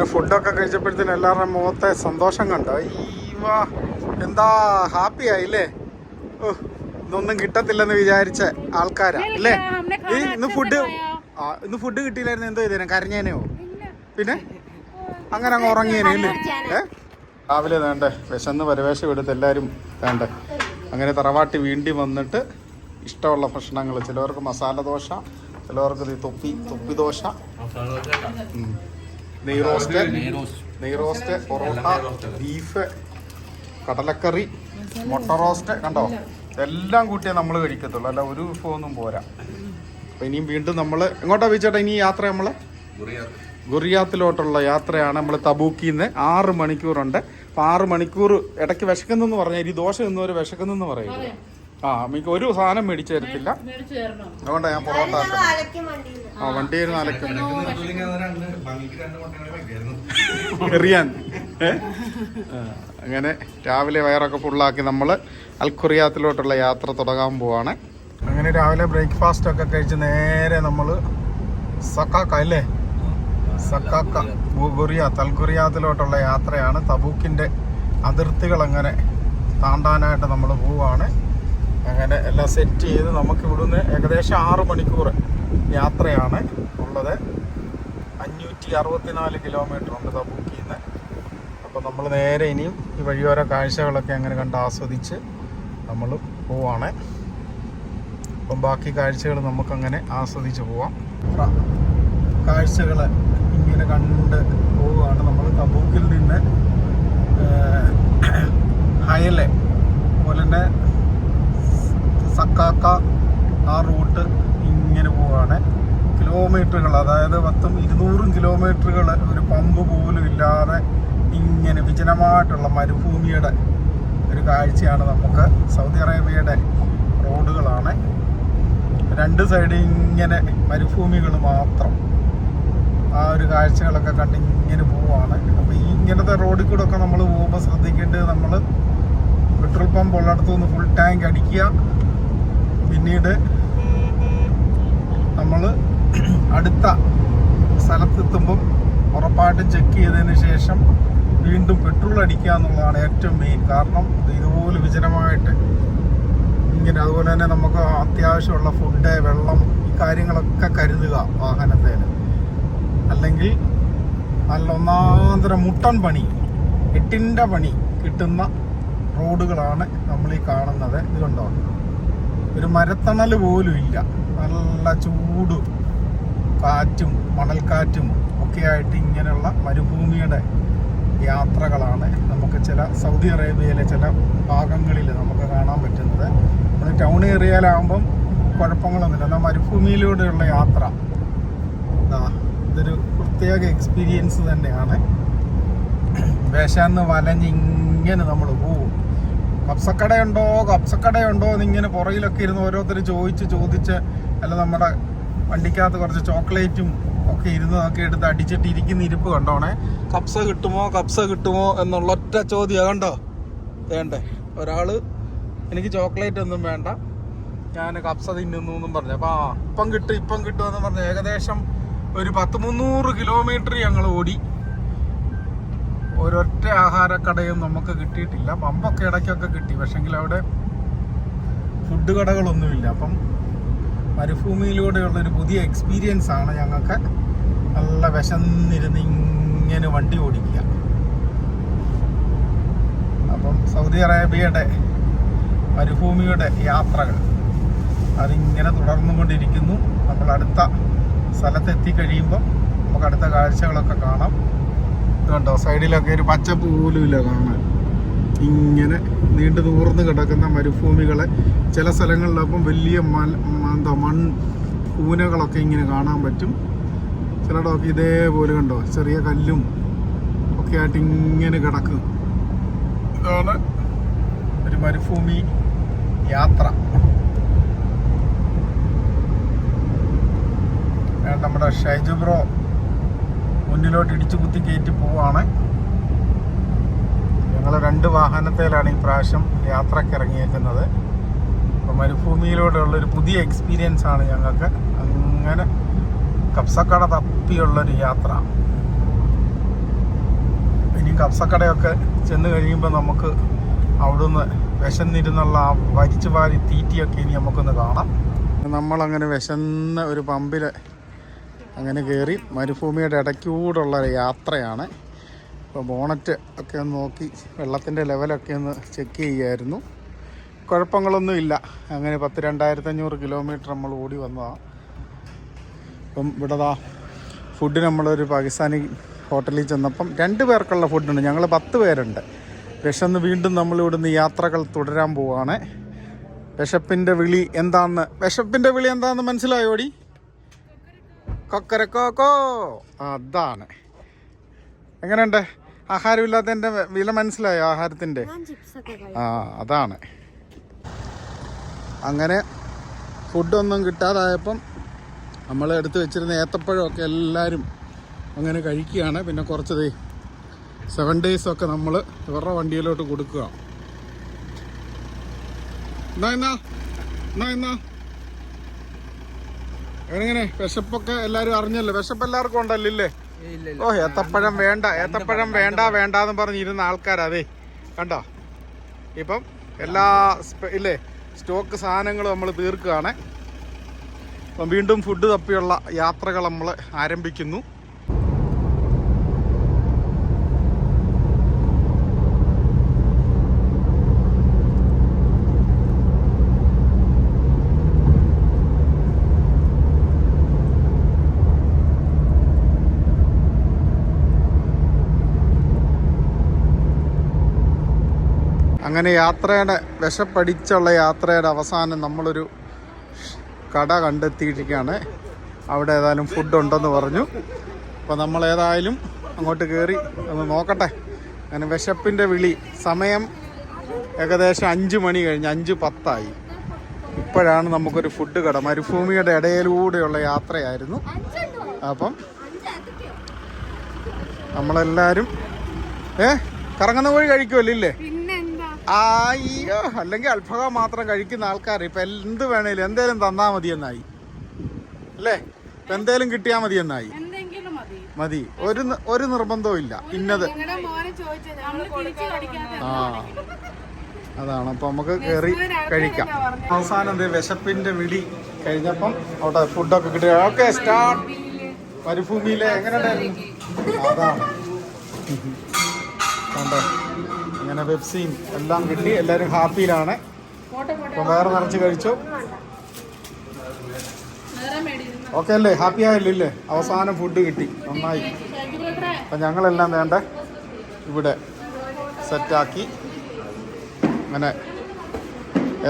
അങ്ങനെ ഫുഡൊക്കെ കഴിച്ചപ്പോഴത്തേന് എല്ലാവരുടെ മുഖത്തെ സന്തോഷം കണ്ടോ. ഈവ എന്താ ഹാപ്പി ആയില്ലേ? ഇതൊന്നും കിട്ടത്തില്ലെന്ന് വിചാരിച്ച ആൾക്കാരാ അല്ലേ? ഈ ഇന്ന് ഫുഡ് ആ ഇന്ന് ഫുഡ് കിട്ടിയില്ലായിരുന്നു എന്തോ ചെയ്തേനെ കരഞ്ഞേനെയോ? പിന്നെ? അങ്ങനെ അങ്ങ് ഉറങ്ങിയേനെ അല്ലേ ഏ? രാവിലെ വേണ്ടേ വിശന്ന് പരവേശം എടുത്ത് എല്ലാവരും വേണ്ടേ? അങ്ങനെ തറവാട്ടി വീണ്ടി വന്നിട്ട് ഇഷ്ടമുള്ള ഭക്ഷണങ്ങൾ ചിലവർക്ക് മസാല ദോശ ചിലവർക്ക് തൊപ്പി തൊപ്പി ദോശ. നെയ് റോസ്റ്റ് നെയ് റോസ്റ്റ് പൊറോട്ട ബീഫ് കടലക്കറി മുട്ട റോസ്റ്റ് കണ്ടോ? എല്ലാം കൂട്ടിയേ നമ്മൾ കഴിക്കത്തുള്ളൂ. അല്ല ഒരു വിഭവമൊന്നും പോരാ. അപ്പൊ ഇനിയും വീണ്ടും നമ്മൾ എങ്ങോട്ടാ വെച്ചേട്ടാ ഇനി യാത്ര നമ്മൾ ഗുറിയാത്തിലോട്ടുള്ള യാത്രയാണ് നമ്മൾ നിന്ന് ആറ് മണിക്കൂറുണ്ട്. അപ്പൊ ആറ് മണിക്കൂർ ഇടയ്ക്ക് വിശക്കുന്നെന്ന് പറഞ്ഞാൽ ഈ ദോശ നിന്നവർ വിശക്കുന്നെന്ന് പറയും ആ മിക്ക ഒരു സാധനം മേടിച്ചു തരത്തില്ല അതുകൊണ്ടാണ് ഞാൻ പൊറോട്ട ആ വണ്ടി ഇരുന്ന് അലക്കും എറിയാൻ. അങ്ങനെ രാവിലെ വയറൊക്കെ ഫുള്ളാക്കി നമ്മൾ അൽഖുറിയാത്തിലോട്ടുള്ള യാത്ര തുടങ്ങാൻ പോവാണ്. അങ്ങനെ രാവിലെ ബ്രേക്ക്ഫാസ്റ്റ് ഒക്കെ കഴിച്ച് നേരെ നമ്മൾ സക്കാക്ക അല്ലേ? സക്കാക്ക ഗുറിയാത്ത് അൽഖുറിയാത്തിലോട്ടുള്ള യാത്രയാണ്. തബൂക്കിന്റെ അതിർത്തികൾ അങ്ങനെ താണ്ടാനായിട്ട് നമ്മൾ പോവാണ്. അങ്ങനെ എല്ലാം സെറ്റ് ചെയ്ത് നമുക്ക് ഇവിടുന്ന് ഏകദേശം ആറ് മണിക്കൂർ യാത്രയാണ് ഉള്ളത്. അഞ്ഞൂറ്റി അറുപത്തിനാല് കിലോമീറ്റർ ഉണ്ട് ബുക്ക് ചെയ്യുന്നത് അപ്പോൾ നമ്മൾ നേരെ ഇനിയും ഈ വഴിയോര കാഴ്ചകളൊക്കെ അങ്ങനെ കണ്ട് ആസ്വദിച്ച് നമ്മൾ പോവാണ്. അപ്പം ബാക്കി കാഴ്ചകൾ നമുക്കങ്ങനെ ആസ്വദിച്ച് പോവാം. കാഴ്ചകൾ ഇങ്ങനെ കണ്ട് പോവുകയാണ് നമ്മൾ തബൂക്കിൽ നിന്ന് ഹയലെ അതുപോലെ തന്നെ സക്കാക്ക ആ റൂട്ട് ഇങ്ങനെ പോവുകയാണ് കിലോമീറ്ററുകൾ അതായത് പത്തും ഇരുന്നൂറും കിലോമീറ്ററുകൾ ഒരു പമ്പ് പോലും ഇല്ലാതെ ഇങ്ങനെ വിജനമായിട്ടുള്ള മരുഭൂമിയുടെ ഒരു കാഴ്ചയാണ് നമുക്ക് സൗദി അറേബ്യയുടെ റോഡുകളാണ്. രണ്ട് സൈഡ് ഇങ്ങനെ മരുഭൂമികൾ മാത്രം. ആ ഒരു കാഴ്ചകളൊക്കെ കണ്ട് ഇങ്ങനെ പോവാണ്. അപ്പോൾ ഈ ഇങ്ങനത്തെ റോഡിൽ കൂടെ ഒക്കെ നമ്മൾ പോകുമ്പോൾ ശ്രദ്ധിക്കേണ്ടത് നമ്മൾ പെട്രോൾ പമ്പ് ഉള്ളിടത്തു നിന്ന് ഫുൾ ടാങ്ക് അടിക്കുക. പിന്നീട് നമ്മൾ അടുത്ത സ്ഥലത്തെത്തുമ്പം ഉറപ്പായിട്ടും ചെക്ക് ചെയ്തതിന് ശേഷം വീണ്ടും പെട്രോൾ അടിക്കുക എന്നുള്ളതാണ് ഏറ്റവും മെയിൻ കാരണം. ഇത് ഇതുപോലെ വിജനമായിട്ട് ഇങ്ങനെ അതുപോലെ തന്നെ നമുക്ക് അത്യാവശ്യമുള്ള ഫുഡ് വെള്ളം ഈ കാര്യങ്ങളൊക്കെ കരുതുക വാഹനത്തേന് അല്ലെങ്കിൽ നല്ല ഒന്നാന്തര മുട്ടൻ പണി എട്ടിന്റെ പണി കിട്ടുന്ന റോഡുകളാണ് നമ്മൾ ഈ കാണുന്നത്. ഇത് കണ്ടോ? ഒരു മരത്തണൽ പോലും ഇല്ല. നല്ല ചൂടും കാറ്റും മണൽക്കാറ്റും ഒക്കെ ആയിട്ട് ഇങ്ങനെയുള്ള മരുഭൂമിയുടെ യാത്രകളാണ് നമുക്ക് ചില സൗദി അറേബ്യയിലെ ചില ഭാഗങ്ങളിൽ നമുക്ക് കാണാൻ പറ്റുന്നത്. നമ്മൾ ടൗൺ ഏരിയയിലാകുമ്പം കുഴപ്പങ്ങളൊന്നുമില്ല. എന്നാൽ മരുഭൂമിയിലൂടെയുള്ള യാത്ര. എന്താ ഇതൊരു പ്രത്യേക എക്സ്പീരിയൻസ് തന്നെയാണ്. വേശാന്ന് വലഞ്ഞ് ഇങ്ങനെ നമ്മൾ പോവും കപ്സക്കടയുണ്ടോ കപ്സക്കടയുണ്ടോ എന്നിങ്ങനെ പുറയിലൊക്കെ ഇരുന്ന് ഓരോരുത്തർ ചോദിച്ച് ചോദിച്ച് അല്ല നമ്മുടെ വണ്ടിക്കകത്ത് കുറച്ച് ചോക്ലേറ്റും ഒക്കെ ഇരുന്നതൊക്കെ എടുത്ത് അടിച്ചിട്ട് ഇരിക്കുന്ന ഇരിപ്പ് കണ്ടോണേ? കപ്സ കിട്ടുമോ കപ്സ കിട്ടുമോ എന്നുള്ള ഒറ്റ ചോദ്യം കണ്ടോ? വേണ്ടേ? ഒരാൾ എനിക്ക് ചോക്ലേറ്റ് ഒന്നും വേണ്ട. ഞാൻ കപ്സ തിന്നുന്നു എന്നും പറഞ്ഞു. അപ്പം ആ ഇപ്പം കിട്ടും ഇപ്പം കിട്ടുമെന്ന് പറഞ്ഞു. ഏകദേശം ഒരു പത്ത് മുന്നൂറ് കിലോമീറ്റർ ഞങ്ങൾ ഓടി. ഒരൊറ്റ ആഹാരക്കടയും നമുക്ക് കിട്ടിയിട്ടില്ല. പമ്പൊക്കെ ഇടയ്ക്കൊക്കെ കിട്ടി. പക്ഷെങ്കിൽ അവിടെ ഫുഡ് കടകളൊന്നുമില്ല. അപ്പം മരുഭൂമിയിലൂടെയുള്ള ഒരു പുതിയ എക്സ്പീരിയൻസ് ആണ് ഞങ്ങൾക്ക് നല്ല വിശന്നിരുന്ന് ഇങ്ങനെ വണ്ടി ഓടിക്കുക. അപ്പം സൗദി അറേബ്യയുടെ മരുഭൂമിയുടെ യാത്രകൾ അതിങ്ങനെ തുടർന്നു കൊണ്ടിരിക്കുന്നു. നമ്മൾ അടുത്ത സ്ഥലത്തെത്തി കഴിയുമ്പം നമുക്ക് അടുത്ത കാഴ്ചകളൊക്കെ കാണാം. ഇതുണ്ടോ സൈഡിലൊക്കെ ഒരു പച്ചപ്പ് പോലും ഇല്ല കാണാൻ. ഇങ്ങനെ നീണ്ടു നൂർന്ന് കിടക്കുന്ന മരുഭൂമികളെ ചില സ്ഥലങ്ങളിലപ്പം വലിയ മൽ എന്താ മൺ കൂനകളൊക്കെ ഇങ്ങനെ കാണാൻ പറ്റും. ചിലടൊക്കെ ഇതേപോലെ കണ്ടോ ചെറിയ കല്ലും ഒക്കെ ആയിട്ട് ഇങ്ങനെ കിടക്കും. ഇതാണ് ഒരു മരുഭൂമി യാത്ര. നമ്മുടെ ഷൈജു ബ്രോ മുന്നിലോട്ട് ഇടിച്ചു കുത്തി കയറ്റി പോവാണ്. ഞങ്ങൾ രണ്ട് വാഹനത്തിലാണ് ഈ പ്രാവശ്യം യാത്രയ്ക്ക് ഇറങ്ങിയേക്കുന്നത്. അപ്പോൾ മരുഭൂമിയിലൂടെയുള്ളൊരു പുതിയ എക്സ്പീരിയൻസ് ആണ് ഞങ്ങൾക്ക്. അങ്ങനെ കപ്സക്കട തപ്പിയുള്ളൊരു യാത്ര. ഇനി കപ്സക്കടയൊക്കെ ചെന്ന് കഴിയുമ്പോൾ നമുക്ക് അവിടുന്ന് വിശന്നിരുന്നുള്ള ആ വരിച്ചു വാരി തീറ്റിയൊക്കെ ഇനി നമുക്കൊന്ന് കാണാം. നമ്മളങ്ങനെ വിശന്ന ഒരു പമ്പിൽ അങ്ങനെ കയറി മരുഭൂമിയുടെ ഇടയ്ക്കൂടുള്ള യാത്രയാണ്. അപ്പോൾ ബോണറ്റ് ഒക്കെ ഒന്ന് നോക്കി വെള്ളത്തിന്റെ ലെവലൊക്കെ ഒന്ന് ചെക്ക് ചെയ്യുമായിരുന്നു കുഴപ്പങ്ങളൊന്നും ഇല്ല. അങ്ങനെ പത്ത് രണ്ടായിരത്തഞ്ഞൂറ് കിലോമീറ്റർ നമ്മൾ ഓടി വന്നതാണ് അപ്പം ഇവിടെ ദാ ഫുഡ് നമ്മളൊരു പാകിസ്ഥാനി ഹോട്ടലിൽ ചെന്നപ്പം രണ്ട് പേർക്കുള്ള ഫുഡുണ്ട്. ഞങ്ങൾ പത്ത് പേരുണ്ട്. വിശന്ന് വീണ്ടും നമ്മൾ ഇവിടുന്ന് യാത്രകൾ തുടരാൻ പോവാണ്. വിശപ്പിന്റെ വിളി എന്താണെന്ന് വിശപ്പിന്റെ വിളി എന്താണെന്ന് മനസ്സിലായോടി കൊക്കരക്കോക്കോ അതാണ്. എങ്ങനെയുണ്ട്? ആഹാരമില്ലാത്തതിന്റെ വില മനസ്സിലായോ ആഹാരത്തിന്റെ ആ അതാണ്. അങ്ങനെ ഫുഡൊന്നും കിട്ടാതായപ്പം നമ്മൾ എടുത്ത് വെച്ചിരുന്ന ഏത്തപ്പഴമൊക്കെ എല്ലാവരും അങ്ങനെ കഴിക്കുകയാണ്. പിന്നെ കുറച്ച് ദേ സെവൻ ഡേയ്സൊക്കെ നമ്മൾ ഇവരുടെ വണ്ടിയിലോട്ട് കൊടുക്കുക. എന്നാ എന്നാ? എന്നാ എന്നാ? എങ്ങനെ വിശപ്പൊക്കെ എല്ലാരും അറിഞ്ഞല്ലോ? വിശപ്പ് എല്ലാവർക്കും ഉണ്ടല്ലോ ഇല്ലേ ഓ ഏത്തപ്പഴം വേണ്ട ഏത്തപ്പഴം വേണ്ട വേണ്ട എന്ന് പറഞ്ഞിരുന്ന ആൾക്കാരതേ കണ്ടോ? ഇപ്പം എല്ലാ ഇല്ലേ സ്റ്റോക്ക് സാധനങ്ങളും നമ്മൾ തീർക്കുകയാണ്. അപ്പം വീണ്ടും ഫുഡ് തപ്പിയുള്ള യാത്രകൾ നമ്മൾ ആരംഭിക്കുന്നു. അങ്ങനെ യാത്രയുടെ വിശപ്പടിച്ചുള്ള യാത്രയുടെ അവസാനം നമ്മളൊരു കട കണ്ടെത്തിയിരിക്കുകയാണ്. അവിടെ ഏതായാലും ഫുഡ് ഉണ്ടെന്ന് പറഞ്ഞു. അപ്പോൾ നമ്മൾ ഏതായാലും അങ്ങോട്ട് കയറി ഒന്ന് നോക്കട്ടെ. അങ്ങനെ വിശപ്പിന്റെ വിളി സമയം ഏകദേശം അഞ്ച് മണി കഴിഞ്ഞ് അഞ്ച് പത്തായി. ഇപ്പോഴാണ് നമുക്കൊരു ഫുഡ് കട മരുഭൂമിയുടെ ഇടയിലൂടെയുള്ള യാത്രയായിരുന്നു. അപ്പം നമ്മളെല്ലാവരും ഏ കറങ്ങുന്ന കോഴി കഴിക്കുമല്ലോ ഇല്ലേ? അയ്യോ അല്ലെങ്കിൽ അൽഫഹം മാത്രം കഴിക്കുന്ന ആൾക്കാർ ഇപ്പൊ എന്ത് വേണേലും എന്തേലും തന്നാ മതി എന്നായി അല്ലേ? ഇപ്പൊ എന്തേലും കിട്ടിയാ മതി എന്നായി എന്തെങ്കിലും മതി. മതി. ഒരു ഒരു നിർബന്ധവും ഇല്ല. ഇന്നത്. ആ. അതാണ്. അപ്പൊ നമുക്ക് കയറി കഴിക്കാം. അവസാനം ദേ വിശപ്പിന്റെ വിളി കഴിഞ്ഞപ്പം അവിടെ ഫുഡൊക്കെ കിട്ടി. ഓക്കെ സ്റ്റാർട്ട് മരുഭൂമിയിലെ എങ്ങനെയുണ്ടായിരുന്നു അതാണ്. കണ്ടോ? അങ്ങനെ പെപ്സിയും എല്ലാം കിട്ടി. എല്ലാവരും ഹാപ്പിയിലാണ്. അപ്പം വേറെ നിറച്ച് കഴിച്ചു? ഓക്കെ അല്ലേ? ഹാപ്പി ആയല്ലോ അവസാനം ഫുഡ് കിട്ടി. നന്നായി. അപ്പം ഞങ്ങളെല്ലാം വേണ്ട ഇവിടെ സെറ്റാക്കി അങ്ങനെ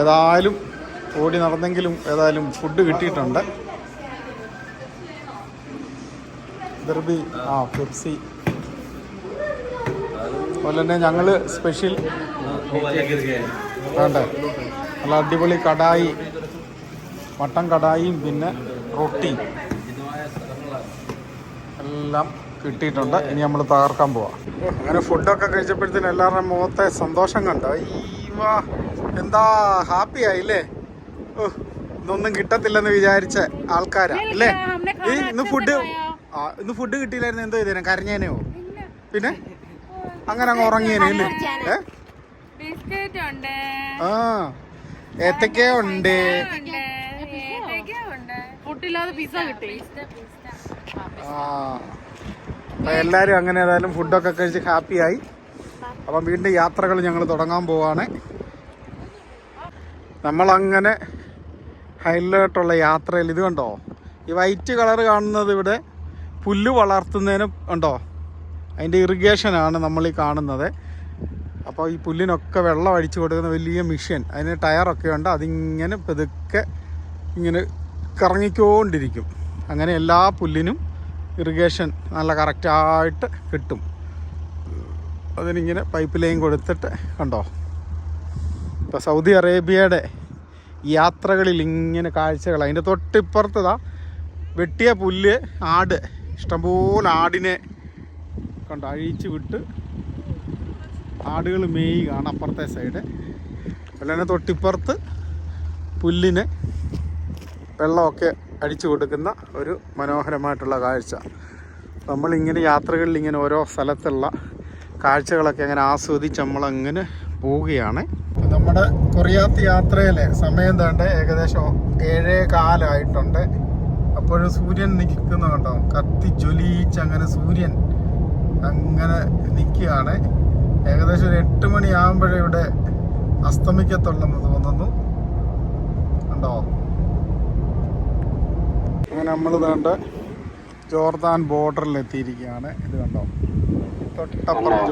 ഏതായാലും ഓടി നടന്നെങ്കിലും ഏതായാലും ഫുഡ് കിട്ടിയിട്ടുണ്ട്. ദർബി ആ പെപ്സി അതുപോലെ തന്നെ ഞങ്ങൾ സ്പെഷ്യൽ വേണ്ടേ നല്ല അടിപൊളി കടായി മട്ടൻ കടായിയും പിന്നെ റൊട്ടിയും എല്ലാം കിട്ടിയിട്ടുണ്ട്. ഇനി നമ്മൾ തകർക്കാൻ പോവാം. അങ്ങനെ ഫുഡൊക്കെ കഴിച്ചപ്പോഴത്തേന് എല്ലാവരുടെ മുഖത്തെ സന്തോഷം കണ്ടോ? വാ എന്താ ഹാപ്പി ആയില്ലേ? ഓ ഇതൊന്നും കിട്ടത്തില്ലെന്ന് വിചാരിച്ച ആൾക്കാരാ അല്ലേ? ഇന്ന് ഫുഡ് ഇന്ന് ഫുഡ് കിട്ടിയില്ലായിരുന്നു എന്തോ ചെയ്തേനെ? കരഞ്ഞേനെയോ? പിന്നെ? അങ്ങനെ അങ്ങ് ഉറങ്ങിയല്ലേ ആ. ഏത്തക്ക ഉണ്ട് ഫുഡില്ലാതെ പിസ്സ കിട്ടി. ആ. അപ്പൊ എല്ലാരും അങ്ങനെ ഏതായാലും ഫുഡൊക്കെ കഴിച്ച് ഹാപ്പിയായി. അപ്പം വീണ്ടും യാത്രകൾ ഞങ്ങൾ തുടങ്ങാൻ പോവാണ്. നമ്മളങ്ങനെ ഹൈലോട്ടുള്ള യാത്രയിൽ ഇത് കണ്ടോ? ഈ വൈറ്റ് കളർ കാണുന്നത് ഇവിടെ പുല്ല് വളർത്തുന്നതിന് ഉണ്ടോ? അതിന്റെ ഇറിഗേഷനാണ് നമ്മൾ ഈ കാണുന്നത്. അപ്പോൾ ഈ പുല്ലിനൊക്കെ വെള്ളം അടിച്ചു കൊടുക്കുന്ന വലിയ മിഷ്യൻ അതിന് ടയറൊക്കെ ഉണ്ട്. അതിങ്ങനെ പെതുക്കെ ഇങ്ങനെ കറങ്ങിക്കൊണ്ടിരിക്കും. അങ്ങനെ എല്ലാ പുല്ലിനും ഇറിഗേഷൻ നല്ല കറക്റ്റായിട്ട് കിട്ടും. അതിനിങ്ങനെ പൈപ്പ് ലൈൻ കൊടുത്തിട്ട് കണ്ടോ? ഇപ്പോൾ സൗദി അറേബ്യയുടെ യാത്രകളിൽ ഇങ്ങനെ കാഴ്ചകൾ അതിന്റെ തൊട്ടിപ്പുറത്തതാ വെട്ടിയ പുല്ല് ആട്. ഇഷ്ടംപോലെ ആടിനെ കണ്ടോ അഴിച്ച് വിട്ട് ആടുകൾ മേയുകയാണ് അപ്പുറത്തെ സൈഡ് അതുപോലെ തന്നെ തൊട്ടിപ്പുറത്ത് പുല്ലിന് വെള്ളമൊക്കെ അടിച്ചു കൊടുക്കുന്ന ഒരു മനോഹരമായിട്ടുള്ള കാഴ്ച. നമ്മളിങ്ങനെ യാത്രകളിൽ ഇങ്ങനെ ഓരോ സ്ഥലത്തുള്ള കാഴ്ചകളൊക്കെ അങ്ങനെ ആസ്വദിച്ച് നമ്മളങ്ങനെ പോവുകയാണ്. നമ്മുടെ കൊറിയാത്ത് യാത്രയിലെ സമയം തേണ്ട ഏകദേശം ഏഴേ കാലമായിട്ടുണ്ട് അപ്പോഴും സൂര്യൻ നിൽക്കുന്നുണ്ടോ കത്തി ജ്വലിച്ച് അങ്ങനെ സൂര്യൻ അങ്ങനെ നിൽക്കുകയാണ്. ഏകദേശം ഒരു എട്ട് മണിയാകുമ്പോഴേ ഇവിടെ അസ്തമിക്കത്തുള്ളെന്ന് തോന്നുന്നു. ഉണ്ടോ അങ്ങനെ നമ്മൾ വേണ്ട ജോർദാൻ ബോർഡറിൽ എത്തിയിരിക്കുകയാണ്. ഇത് കണ്ടോ? തൊട്ടപ്പുറം